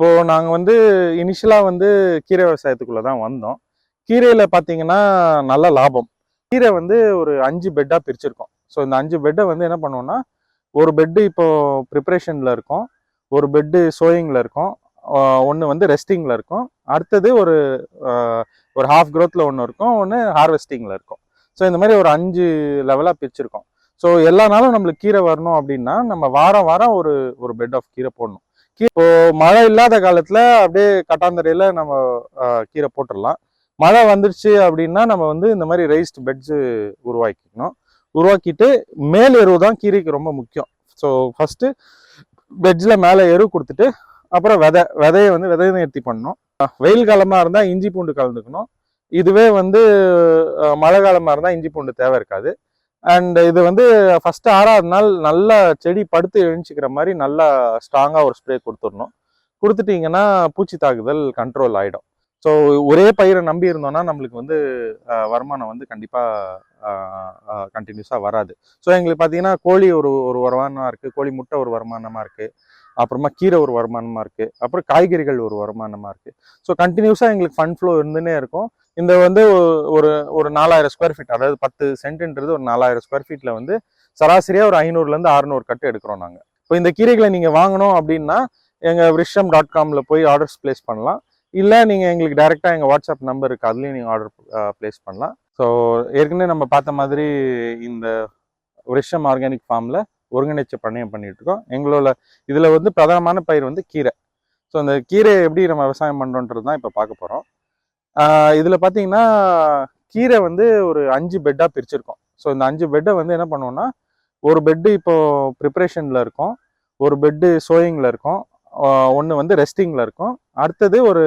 இப்போது நாங்கள் வந்து இனிஷியலாக வந்து கீரை விவசாயத்துக்குள்ளே தான் வந்தோம். கீரையில் பார்த்தீங்கன்னா நல்ல லாபம். கீரை வந்து ஒரு அஞ்சு பெட்டாக பிரிச்சிருக்கோம். ஸோ இந்த அஞ்சு பெட்டை வந்து என்ன பண்ணுவோம்னா ஒரு பெட்டு இப்போது ப்ரிப்ரேஷனில் இருக்கும். ஒரு பெட்டு சோயிங்கில் இருக்கும். ஒன்று வந்து ரெஸ்டிங்கில் இருக்கும். அடுத்தது ஒரு ஒரு ஹாஃப் க்ரோத்தில் ஒன்று இருக்கும். ஒன்று ஹார்வெஸ்டிங்கில் இருக்கும். ஸோ இந்த மாதிரி ஒரு அஞ்சு லெவலாக பிரிச்சிருக்கோம். ஸோ எல்லா நாளும் நம்மளுக்கு கீரை வரணும் அப்படின்னா நம்ம வாரம் வாரம் ஒரு ஒரு பெட் ஆஃப் கீரை போடணும். இப்போ மழை இல்லாத காலத்தில் அப்படியே கட்டாந்தரையில் நம்ம கீரை போட்டுடலாம். மழை வந்துருச்சு அப்படின்னா நம்ம வந்து இந்த மாதிரி ரைஸ்ட் பெட்ஸு உருவாக்கிக்கணும். உருவாக்கிட்டு மேல் எருவு தான் கீரைக்கு ரொம்ப முக்கியம். ஸோ ஃபஸ்ட்டு பெட்ஜில் மேலே எரு கொடுத்துட்டு அப்புறம் விதை விதையை வந்து விதை நிறுத்தி பண்ணணும். வெயில் காலமாக இருந்தால் இஞ்சி பூண்டு கலந்துக்கணும். இதுவே வந்து மழை காலமாக இருந்தால் இஞ்சி பூண்டு தேவை இருக்காது. அண்ட் இது வந்து ஃபஸ்ட்டு ஆறாவது நாள் நல்லா செடி படுத்து எழுஞ்சிக்கிற மாதிரி நல்லா ஸ்ட்ராங்காக ஒரு ஸ்ப்ரே கொடுத்துடணும். கொடுத்துட்டீங்கன்னா பூச்சி தாக்குதல் கண்ட்ரோல் ஆகிடும் ஸோ ஒரே பயிரை நம்பி இருந்தோம்னா நம்மளுக்கு வந்து வருமானம் வந்து கண்டிப்பாக கண்டினியூஸாக வராது. ஸோ எங்களுக்கு பார்த்தீங்கன்னா கோழி ஒரு ஒரு வருமானமாக இருக்குது கோழி முட்டை ஒரு வருமானமாக இருக்குது அப்புறமா கீரை ஒரு வருமானமாக இருக்குது அப்புறம் காய்கறிகள் ஒரு வருமானமாக இருக்குது ஸோ கண்டினியூஸாக எங்களுக்கு ஃபண்ட் ஃப்ளோ இருந்துன்னே இருக்கும். இந்த வந்து ஒரு ஒரு நாலாயிரம் ஸ்கொயர் ஃபீட் அதாவது பத்து சென்ட்டுன்றது ஒரு நாலாயிரம் ஸ்கொயர் ஃபீட்டில் வந்து சராசரியாக ஒரு ஐநூறுலேருந்து அறுநூறு கட்டு எடுக்கிறோம் நாங்கள் இப்போ இந்த கீரைகளை நீங்கள் வாங்கணும் அப்படின்னா எங்கள் விருஷம் டாட் காமில் போய் ஆர்டர்ஸ் ப்ளேஸ் பண்ணலாம். இல்லை நீங்கள் எங்களுக்கு டைரெக்டாக எங்கள் வாட்ஸ்அப் நம்பர் இருக்குது அதுலேயும் நீங்கள் ஆர்டர் ப்ளேஸ் பண்ணலாம். ஸோ ஏற்கனவே நம்ம பார்த்த மாதிரி இந்த விருஷம் ஆர்கானிக் ஃபார்மில் ஒருங்கிணைச்ச பண்ணையம் பண்ணிகிட்ருக்கோம் எங்களோட இதில் வந்து பிரதானமான பயிர் வந்து கீரை. ஸோ அந்த கீரையை எப்படி நம்ம விவசாயம் பண்ணுறோன்றது தான் இப்போ பார்க்க போகிறோம் இதில் பார்த்தீங்கன்னா கீரை வந்து ஒரு அஞ்சு பெட்டாக பிரிச்சிருக்கோம். ஸோ இந்த அஞ்சு பெட்டை வந்து என்ன பண்ணுவோம்னா ஒரு பெட்டு இப்போ ப்ரிப்ரேஷனில் இருக்கும். ஒரு பெட்டு சோயிங்கில் இருக்கும். ஒன்று வந்து ரெஸ்டிங்கில் இருக்கும். அடுத்தது ஒரு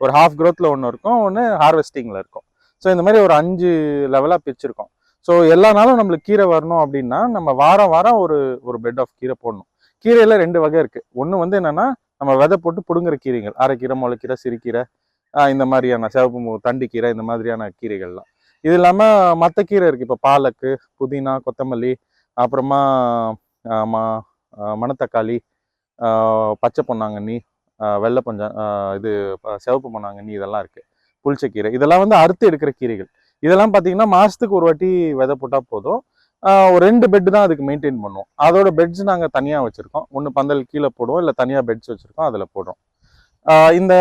ஒரு ஹாஃப் க்ரோத்தில் ஒன்று இருக்கும். ஒன்று ஹார்வெஸ்டிங்கில் இருக்கும். ஸோ இந்த மாதிரி ஒரு அஞ்சு லெவலாக பிரிச்சிருக்கோம். ஸோ எல்லா நாளும் நம்மளுக்கு கீரை வரணும் அப்படின்னா நம்ம வாரம் வாரம் ஒரு ஒரு பெட் ஆஃப் கீரை போடணும். கீரையில் ரெண்டு வகை இருக்குது ஒன்று வந்து என்னென்னா நம்ம விதை போட்டு பிடுங்குற கீரைகள். அரைக்கீரை முளைக்கீரை சிறுக்கீரை இந்த மாதிரியான சிவப்பு மு- தண்டுக்கீரை இந்த மாதிரியான கீரைகள்லாம். இது இல்லாமல் மற்ற கீரை இருக்குது இப்போ பாலக்கு புதினா கொத்தமல்லி அப்புறமா மணத்தக்காளி பச்சை பொன்னாங்கண்ணி வெள்ளை பஞ்சா இது சிவப்பு பொன்னாங்கண்ணி இதெல்லாம் இருக்குது புளிச்சக்கீரை இதெல்லாம் வந்து அறுத்து எடுக்கிற கீரைகள். இதெல்லாம் பார்த்தீங்கன்னா மாதத்துக்கு ஒரு வாட்டி விதை போட்டால் போதும். ஒரு ரெண்டு பெட்டு தான் அதுக்கு மெயின்டைன் பண்ணுவோம். அதோட பெட்ஸ் நாங்கள் தனியாக வச்சுருக்கோம். ஒன்று பந்தல் கீழே போடுவோம் இல்லை தனியாக பெட்ஸ் வச்சுருக்கோம் அதில் போடுறோம். இந்த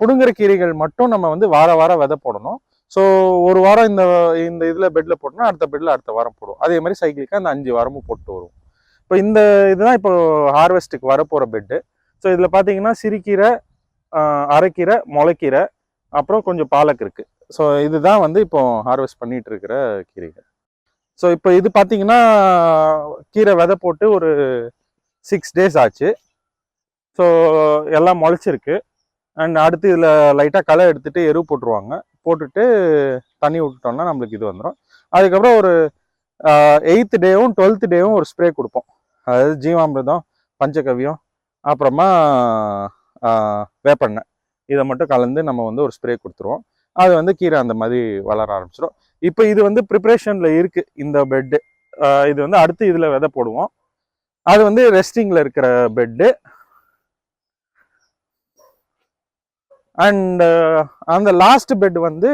புடுங்குற கீரைகள் மட்டும் நம்ம வந்து வார வாரம் விதை போடணும். ஸோ ஒரு வாரம் இந்த இந்த இதில் பெட்டில் போட்டோம்னா அடுத்த பெட்டில் அடுத்த வாரம் போடுவோம். அதே மாதிரி சைக்கிளுக்கு அந்த அஞ்சு வாரமும் போட்டு வருவோம். இப்போ இந்த இதுதான் இப்போ ஹார்வெஸ்ட்டுக்கு வரப்போகிற பெட்டு ஸோ இதில் பார்த்தீங்கன்னா சிறுகீரை அரைக்கீரை முளைக்கீரை அப்புறம் கொஞ்சம் பாலக் இருக்குது ஸோ இதுதான் வந்து இப்போ ஹார்வெஸ்ட் பண்ணிட்டு இருக்கிற கீரைகள். ஸோ இப்போ இது பார்த்தீங்கன்னா கீரை விதை போட்டு ஒரு சிக்ஸ் டேஸ் ஆச்சு. ஸோ எல்லாம் முளைச்சிருக்கு. அண்ட் அடுத்து இதில் லைட்டாக களை எடுத்துகிட்டு எரு போட்டுருவாங்க. போட்டுட்டு தண்ணி விட்டுட்டோம்னா நம்மளுக்கு இது வந்துடும் அதுக்கப்புறம் ஒரு எயித்து டேவும் டுவெல்த் டேவும் ஒரு ஸ்ப்ரே கொடுப்போம். அதாவது ஜீவாமிர்தம் பஞ்சகவியம் அப்புறமா வேப்பெண்ணெய். இதை மட்டும் கலந்து நம்ம வந்து ஒரு ஸ்ப்ரே கொடுத்துருவோம். அது வந்து கீரை அந்த மாதிரி வளர ஆரம்பிச்சிடும் இப்போ இது வந்து ப்ரிப்ரேஷனில் இருக்குது இந்த பெட்டு இது வந்து அடுத்து இதில் விதை போடுவோம். அது வந்து ரெஸ்டிங்கில் இருக்கிற பெட்டு அண்ட் அந்த லாஸ்ட் பெட் வந்து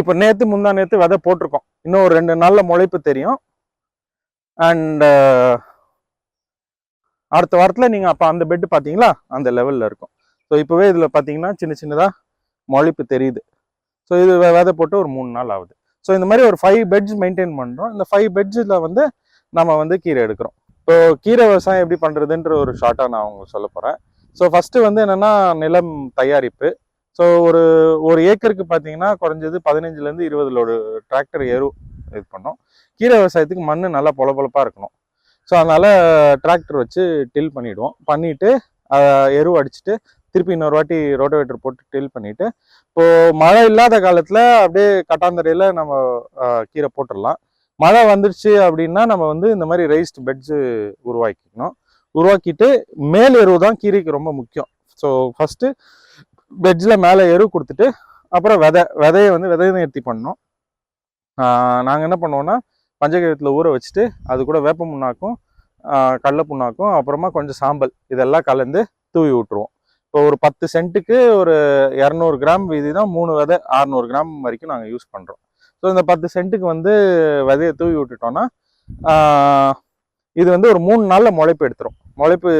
இப்போ நேற்று முந்தா நேற்று விதை போட்டிருக்கோம். இன்னும் ஒரு ரெண்டு நாளில் முளைப்பு தெரியும். அண்ட் அடுத்த வாரத்தில் நீங்கள் அப்போ அந்த பெட் பார்த்தீங்களா அந்த லெவலில் இருக்கும். ஸோ இப்போவே இதில் பார்த்தீங்கன்னா சின்ன சின்னதாக மொழிப்பு தெரியுது. ஸோ இது விதை போட்டு ஒரு மூணு நாள் ஆகுது. ஸோ இந்த மாதிரி ஒரு ஃபைவ் பெட்ஸ் மெயின்டைன் பண்ணுறோம் இந்த ஃபைவ் பெட்ஸில் வந்து நம்ம வந்து கீரை எடுக்கிறோம். இப்போ கீரை விவசாயம் எப்படி பண்ணுறதுன்ற ஒரு ஷார்ட்டாக நான் உங்களுக்கு சொல்ல போகிறேன் ஸோ ஃபஸ்ட்டு வந்து என்னென்னா நிலம் தயாரிப்பு. ஸோ ஒரு ஒரு ஏக்கருக்கு பார்த்தீங்கன்னா குறைஞ்சது பதினஞ்சுலேருந்து இருபதுல ஒரு டிராக்டர் எரு இது பண்ணோம். கீரை விவசாயத்துக்கு மண் நல்லா பொலபொலப்பாக இருக்கணும். ஸோ அதனால் டிராக்டர் வச்சு டில் பண்ணிவிடுவோம் பண்ணிவிட்டு ஆஹ், எரு அடிச்சுட்டு திருப்பி இன்னொரு வாட்டி ரோட்டோவேட்டர் போட்டு டில் பண்ணிவிட்டு இப்போது மழை இல்லாத காலத்தில் அப்படியே கட்டாந்தரையில் நம்ம கீரை போட்டுடலாம். மழை வந்துடுச்சு அப்படின்னா நம்ம வந்து இந்த மாதிரி ரைஸ்டு பெட்ஸு உருவாக்கிக்கணும் உருவாக்கிட்டு மேல் எருவு தான் கீரைக்கு ரொம்ப முக்கியம். ஸோ ஃபஸ்ட்டு பெட்ஸில் மேலே எரு கொடுத்துட்டு அப்புறம் விதை விதையை வந்து விதை நிறுத்தி பண்ணோம் நாங்கள் என்ன பண்ணுவோன்னா பஞ்சகவியத்தில் ஊற வச்சுட்டு அது கூட வேப்ப புண்ணாக்கும் கடல கடலை புண்ணாக்கும் அப்புறமா கொஞ்சம் சாம்பல் இதெல்லாம் கலந்து தூவி விட்டுருவோம். இப்போ ஒரு பத்து சென்ட்டுக்கு ஒரு இரநூறு கிராம் வீதி தான் மூணு விதை அறநூறு கிராம் வரைக்கும் நாங்கள் யூஸ் பண்ணுறோம் ஸோ இந்த பத்து சென்ட்டுக்கு வந்து விதையை தூவி விட்டுட்டோன்னா இது வந்து ஒரு மூணு நாளில் முளைப்பு எடுத்துரும். முளைப்பு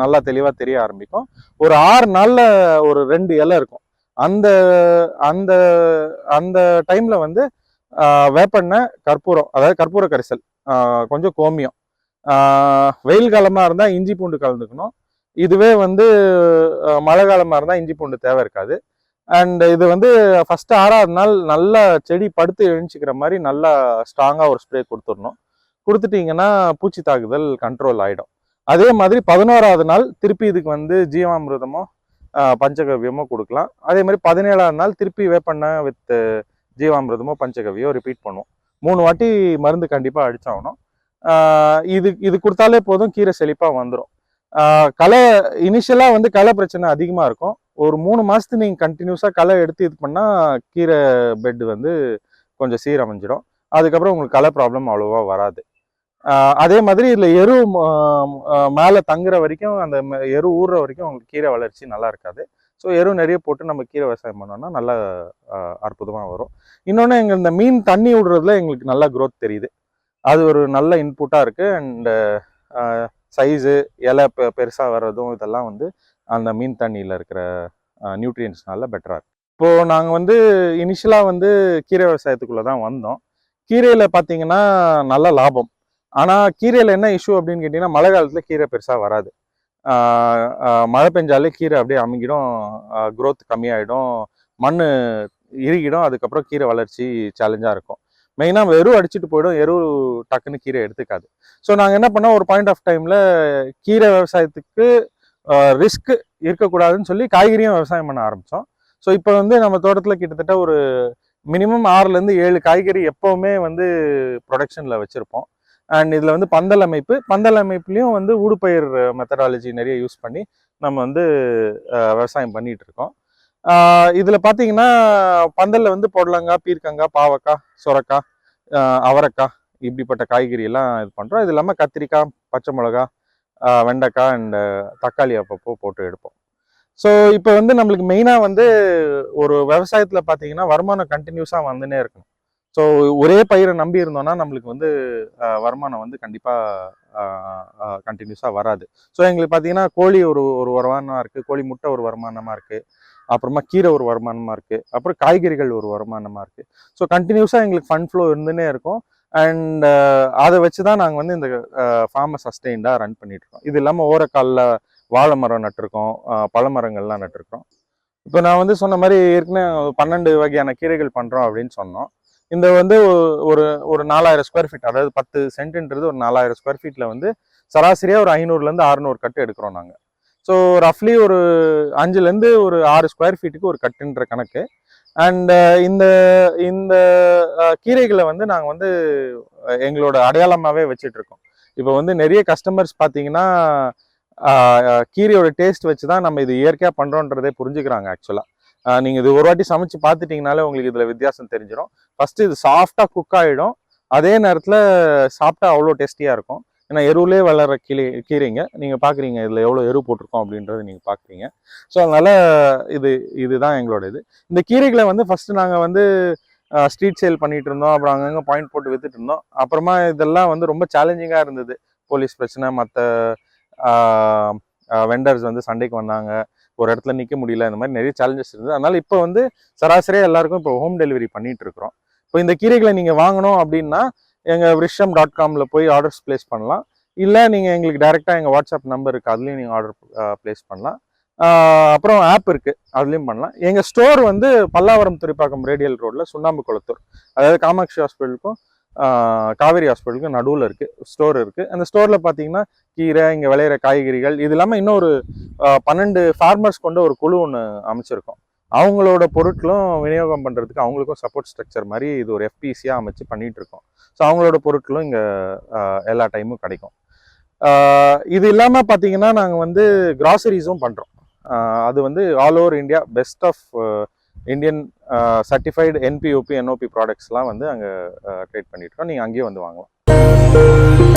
நல்லா தெளிவாக தெரிய ஆரம்பிக்கும். ஒரு ஆறு நாளில் ஒரு ரெண்டு இலை இருக்கும். அந்த அந்த அந்த டைமில் வந்து வேப்பெண்ணெய் கற்பூரம் அதாவது கற்பூர கரிசல் கொஞ்சம் கோமியம். வெயில் காலமாக இருந்தால் இஞ்சி பூண்டு கலந்துக்கணும். இதுவே வந்து மழை காலமாக இருந்தால் இஞ்சி பூண்டு தேவை இருக்காது. அண்ட் இது வந்து ஃபஸ்ட்டு ஆறாவது நாள் நல்லா செடி படுத்து எழுஞ்சிக்கிற மாதிரி நல்லா ஸ்ட்ராங்காக ஒரு ஸ்ப்ரே கொடுத்துடணும். கொடுத்துட்டீங்கன்னா பூச்சி தாக்குதல் கண்ட்ரோல் ஆகிடும் அதே மாதிரி பதினோராவது நாள் திருப்பி இதுக்கு வந்து ஜீவாமிர்தமோ பஞ்சகவியமோ கொடுக்கலாம். அதே மாதிரி பதினேழாவது நாள் திருப்பி வேப்பெண்ணெய் வித்து ஜீவாமிரதமோ பஞ்சகவியோ ரிப்பீட் பண்ணுவோம் மூணு வாட்டி மருந்து கண்டிப்பாக அடித்தாகணும் இது இது கொடுத்தாலே போதும் கீரை செழிப்பாக வந்துடும் களை இனிஷியலாக வந்து களை பிரச்சனை அதிகமாக இருக்கும். ஒரு மூணு மாதத்துக்கு நீங்கள் கண்டினியூஸாக களை எடுத்து இது பண்ணால் கீரை பெட் வந்து கொஞ்சம் சீரமைஞ்சிடும். அதுக்கப்புறம் உங்களுக்கு களை ப்ராப்ளம் அவ்வளோவா வராது. அதே மாதிரி இதில் எரு மேலே தங்குற வரைக்கும் அந்த எரு ஊறுற வரைக்கும் உங்களுக்கு கீரை வளர்ச்சி நல்லா இருக்காது. ஸோ எரு நிறைய போட்டு நம்ம கீரை விவசாயம் பண்ணோம்னா நல்லா அற்புதமாக வரும். இன்னொன்று எங்கள் இந்த மீன் தண்ணி விடுறதுல எங்களுக்கு நல்ல க்ரோத் தெரியுது. அது ஒரு நல்ல இன்புட்டாக இருக்குது அண்டு சைஸு இலை பெ பெருசாக வர்றதும் இதெல்லாம் வந்து அந்த மீன் தண்ணியில் இருக்கிற நியூட்ரியன்ஸ்னால பெட்டராக இருக்குது இப்போது நாங்கள் வந்து இனிஷியலாக வந்து கீரை விவசாயத்துக்குள்ளே தான் வந்தோம். கீரையில் பார்த்தீங்கன்னா நல்ல லாபம். ஆனால் கீரையில் என்ன இஷ்யூ அப்படின்னு கேட்டிங்கன்னா மழை காலத்தில் கீரை பெருசாக வராது. மழை பெஞ்சாலே கீரை அப்படியே அமுங்கிடும். க்ரோத் கம்மியாயிடும். மண் இறுகிடும். அதுக்கப்புறம் கீரை வளர்ச்சி சேலஞ்சாக இருக்கும். மெயினாக எரு அடிச்சுட்டு போயிடும். எரு டக்குன்னு கீரை எடுத்துக்காது. ஸோ நாங்கள் என்ன பண்ணோம்? ஒரு பாயிண்ட் ஆஃப் டைமில் கீரை விவசாயத்துக்கு ரிஸ்க் இருக்கக்கூடாதுன்னு சொல்லி காய்கறியும் விவசாயம் பண்ண ஆரம்பித்தோம் ஸோ இப்போ வந்து நம்ம தோட்டத்தில் கிட்டத்தட்ட ஒரு மினிமம் ஆறுலேருந்து ஏழு காய்கறி எப்போவுமே வந்து ப்ரொடக்ஷனில் வச்சுருப்போம். அண்ட் இதில் வந்து பந்தல் அமைப்பு. பந்தல் அமைப்புலேயும் வந்து ஊடுபயிர் மெத்தடாலஜி நிறைய யூஸ் பண்ணி நம்ம வந்து விவசாயம் பண்ணிகிட்ருக்கோம் இருக்கோம். இதில் பார்த்தீங்கன்னா பந்தலில் வந்து பொடலங்காய் பீர்க்கங்காய் பாவக்காய் சுரக்காய் அவரைக்காய் இப்படிப்பட்ட காய்கறி எல்லாம் இது பண்ணுறோம் இது இல்லாமல் கத்திரிக்காய் பச்சை மிளகா வெண்டைக்காய் அண்டு தக்காளி அப்பப்போ போட்டு எடுப்போம். ஸோ இப்போ வந்து நம்மளுக்கு மெயினாக வந்து ஒரு விவசாயத்தில் பார்த்தீங்கன்னா வருமானம் கண்டினியூஸாக வந்துனே இருக்கணும். ஸோ ஒரே பயிரை நம்பி இருந்தோம்னா நம்மளுக்கு வந்து வருமானம் வந்து கண்டிப்பாக கண்டினியூஸாக வராது. ஸோ எங்களுக்கு பார்த்தீங்கன்னா கோழி ஒரு ஒரு வருமானமாக இருக்குது கோழி முட்டை ஒரு வருமானமாக இருக்குது அப்புறமா கீரை ஒரு வருமானமாக இருக்குது அப்புறம் காய்கறிகள் ஒரு வருமானமாக இருக்குது ஸோ கண்டினியூஸாக எங்களுக்கு ஃபண்ட் ஃப்ளோ இருந்துன்னே இருக்கும். அண்ட் அதை வச்சு தான் நாங்கள் வந்து இந்த ஃபார்மை சஸ்டெயின்டாக ரன் பண்ணிகிட்ருக்கோம் இது இல்லாமல் ஓரக்காலில் வாழை மரம் நட்டிருக்கோம் பழமரங்கள்லாம் நட்டிருக்கோம். இப்போ நான் வந்து சொன்ன மாதிரி ஏற்கனவே பன்னெண்டு வகையான கீரைகள் பண்ணுறோம் அப்படின்னு சொன்னோம். இந்த வந்து ஒரு ஒரு நாலாயிரம் ஸ்கொயர் ஃபீட் அதாவது பத்து சென்ட்ன்றது ஒரு நாலாயிரம் ஸ்கொயர் ஃபீட்டில் வந்து சராசரியாக ஒரு ஐநூறுலேருந்து அறுநூறு கட்டு எடுக்கிறோம் நாங்கள் ஸோ ரஃப்லி ஒரு அஞ்சுலேருந்து ஒரு ஆறு ஸ்கொயர் ஃபீட்டுக்கு ஒரு கட்டுன்ற கணக்கு. அண்ட் இந்த இந்த கீரைகளை வந்து நாங்கள் வந்து எங்களோட அடையாளமாகவே வச்சிட்ருக்கோம். இப்போ வந்து நிறைய கஸ்டமர்ஸ் பார்த்தீங்கன்னா கீரையோட டேஸ்ட் வச்சு தான் நம்ம இது இயற்கையாக பண்ணுறோன்றதே புரிஞ்சுக்கிறாங்க ஆக்சுவலாக நீங்கள் இது ஒரு வாட்டி சமைச்சு பார்த்துட்டிங்கனாலே உங்களுக்கு இதில் வித்தியாசம் தெரிஞ்சிடும் ஃபஸ்ட்டு இது சாஃப்டாக குக் ஆகிடும் அதே நேரத்தில் சாப்பிட்டா அவ்வளோ டேஸ்டியாக இருக்கும். ஏன்னா எருவுலே வளர்கிற கீழே கீரைங்க. நீங்கள் பார்க்குறீங்க இதில் எவ்வளோ எரு போட்டிருக்கோம் அப்படின்றத நீங்கள் பார்க்குறீங்க ஸோ அதனால் இது இதுதான் எங்களோட இது. இந்த கீரைகளை வந்து ஃபஸ்ட்டு நாங்கள் வந்து ஸ்ட்ரீட் சேல் பண்ணிட்டு இருந்தோம். அப்புறம் அங்கங்கே பாயிண்ட் போட்டு வித்துட்டு இருந்தோம். அப்புறமா இதெல்லாம் வந்து ரொம்ப சேலஞ்சிங்காக இருந்தது. போலீஸ் பிரச்சனை மற்ற வெண்டர்ஸ் வந்து சண்டைக்கு வந்தாங்க. ஒரு இடத்துல நிற்க முடியல இந்த மாதிரி நிறைய சேலஞ்சஸ் இருந்தது. அதனால இப்போ வந்து சராசரியாக எல்லாருக்கும் இப்போ ஹோம் டெலிவரி பண்ணிட்டு இருக்கிறோம். இப்போ இந்த கீரைகளை நீங்கள் வாங்கணும் அப்படின்னா எங்கள் விருஷம் டாட் காமில் போய் ஆர்டர்ஸ் ப்ளேஸ் பண்ணலாம். இல்லை நீங்கள் எங்களுக்கு டைரெக்டாக எங்கள் வாட்ஸ்அப் நம்பர் இருக்குது அதுலேயும் நீங்கள் ஆர்டர் ப்ளேஸ் பண்ணலாம். அப்புறம் ஆப் இருக்குது அதுலேயும் பண்ணலாம். எங்கள் ஸ்டோர் வந்து பல்லாவரம் துறைப்பாக்கம் ரேடியல் ரோட்டில் சுண்ணாம்பு குளத்தூர் அதாவது காமாட்சி ஹாஸ்பிட்டலுக்கும் காவேரி ஹாஸ்பிட்டலுக்கு நடுவில் இருக்குது ஸ்டோர் இருக்குது அந்த ஸ்டோரில் பார்த்தீங்கன்னா கீரை இங்கே விளையிற காய்கறிகள் இது இல்லாமல் இன்னொரு ஒரு பன்னெண்டு ஃபார்மர்ஸ் கொண்ட ஒரு குழு ஒன்று அமைச்சிருக்கோம். அவங்களோட பொருட்களும் விநியோகம் பண்ணுறதுக்கு அவங்களுக்கும் சப்போர்ட் ஸ்ட்ரக்சர் மாதிரி இது ஒரு எஃபிசியாக அமைச்சு பண்ணிகிட்ருக்கோம் இருக்கோம். ஸோ அவங்களோட பொருட்களும் இங்கே எல்லா டைமும் கிடைக்கும். இது இல்லாமல் பார்த்தீங்கன்னா நாங்கள் வந்து கிராசரிஸும் பண்ணுறோம் அது வந்து all over India best of Indian certified NPOP NOP ப்ராடக்ட்ஸ்லாம் வந்து அங்கே ட்ரேட் uh, பண்ணிட்டுருக்கோம் நீங்கள் அங்கேயே வந்து வாங்கலாம்.